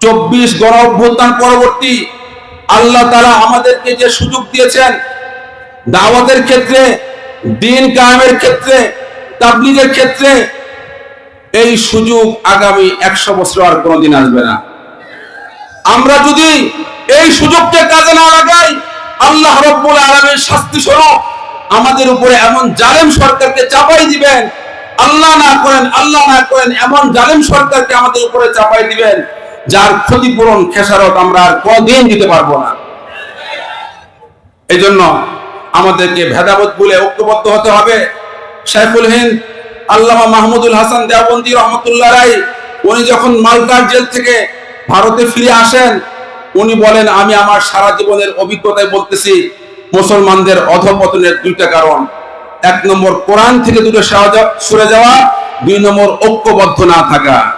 চব্বিশ গণ অভ্যুত্থান পরবর্তী আল্লাহ তারা আমাদেরকে যে সুযোগ দিয়েছেন দাওয়াতের ক্ষেত্রে, দিন কায়েমের ক্ষেত্রে, তাবলিগের ক্ষেত্রে, এই সুযোগ আগামী একশো বছর আর কোনোদিন আসবে না। আমরা যদি এই সুযোগকে কাজে না লাগাই, আল্লাহ রব্বুল আলমের শাস্তি স্বরূপ আমাদের উপরে এমন জালেম সরকারকে চাপাই দিবেন, আল্লাহ না করেন, আল্লাহ না করেন, এমন জালেম সরকারকে আমাদের উপরে চাপাই দিবেন। যার ক্ষতিপূরণ খেসারত আমরা আর কোনদিন দিতে পারব না। এই জন্য আমাদেরকে ভেদাবোধ বলে ঐক্যবদ্ধ হতে হবে। শাইফুল হিন্দ, আল্লামা মাহমুদুল হাসান দেওবন্দি রহমতুল্লাহ রাই উনি যখন মালদার জেল থেকে ভারতে ফিরে আসেন, উনি বলেন, আমি আমার সারা জীবনের অভিজ্ঞতায় বলতেছি, মুসলমানদের অধপতনের দুইটা কারণ। এক নম্বর কোরআন থেকে সরে- সরে যাওয়া, দুই নম্বর ঐক্যবদ্ধ না থাকা।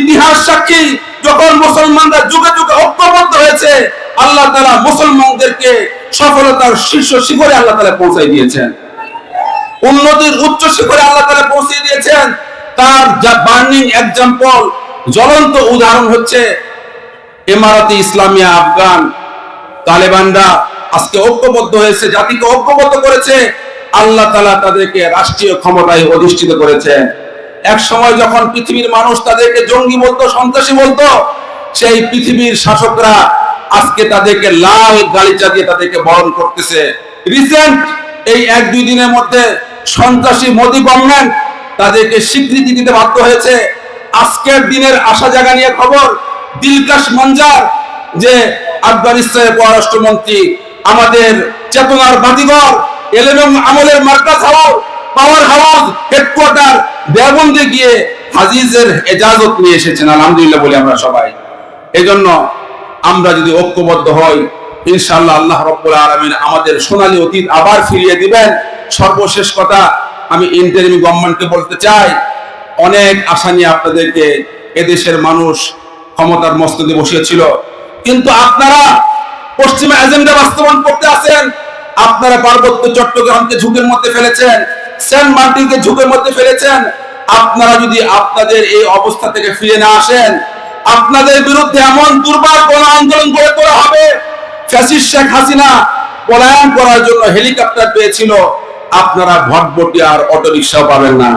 ইতিহাস সাক্ষী, যখন মুসলমানরা যুগে যুগে ঐক্যবদ্ধ হয়েছে, আল্লাহ তারা মুসলমানদেরকে সফলতার শীর্ষ শিখরে আল্লাহ তালা পৌঁছাই দিয়েছেন। উন্নতির উচ্চ শিখরে আল্লাহ তালা পৌঁছে দিয়েছেন। তার যা বার্নিং এক্সাম্পল, জ্বলন্ত উদাহরণ হচ্ছে ইমারতি ইসলামিয়া আফগান। তালেবানরা আজকে ঐক্যবদ্ধ হয়েছে, জাতিকে ঐক্যবদ্ধ করেছে। আল্লাহ তালা তাদেরকে রাষ্ট্রীয় ক্ষমতায় অধিষ্ঠিত করেছে এক সময় যখন পৃথিবীর মানুষ তাদেরকে জঙ্গি বলতো, সন্ত্রাসী বলতো, সেই পৃথিবীর শাসকরা আজকে তাদেরকে লাল গালিচা দিয়ে তাদেরকে বরণ করতেছে। রিসেন্ট এই এক দুই দিনের মধ্যে সন্ত্রাসী মোদী গভর্নমেন্ট তাদেরকে স্বীকৃতি দিতে বাধ্য হয়েছে। আজকের দিনের আশা জাগা নিয়ে খবর, দিলকাশ মঞ্জার, যে আফগানিস্তানের পররাষ্ট্রমন্ত্রী, আমাদের চেতনার বাতিঘর এল এবং আমলের মার্কাজ হাউস পাওয়ার হাউস হেডকোয়ার্টার দেওবন্দে গিয়ে হাজিজের এজাজত নিয়ে এসেছেন, আলহামদুলিল্লাহ বলি আমরা সবাই। এই জন্য আমরা যদি ঐক্যবদ্ধ হই ইনশাল্লাহ আল্লাহ রব্বুল আলমিন আমাদের সোনালী অতীত আবার ফিরিয়ে দিবেন। সর্বশেষ কথা আমি ইন্টারিমি গভর্নমেন্টকে বলতে চাই, অনেক আশা নিয়ে আপনাদেরকে এদেশের মানুষ ক্ষমতার মস্তদে বসিয়েছিল। কিন্তু আপনারা পশ্চিমা এজেন্ডা বাস্তবায়ন করতে আছেন, আপনারা পার্বত্য চট্টগ্রামকে ঝুঁকির মধ্যে ফেলেছেন। সেন্ট মার্টিনকে ঝুঁকের মধ্যে ফেলেছেন। আপনারা যদি আপনাদের এই অবস্থা থেকে ফিরে না আসেন, আপনাদের বিরুদ্ধে এমন দুর্বার কোন আন্দোলন গড়ে তোলা হবে। ফ্যাসিস্ট শেখ হাসিনা পলায়ন করার জন্য হেলিকপ্টার পেয়েছিল। আপনারা ভটভটি আর অটোরিক্সাও পাবেন না।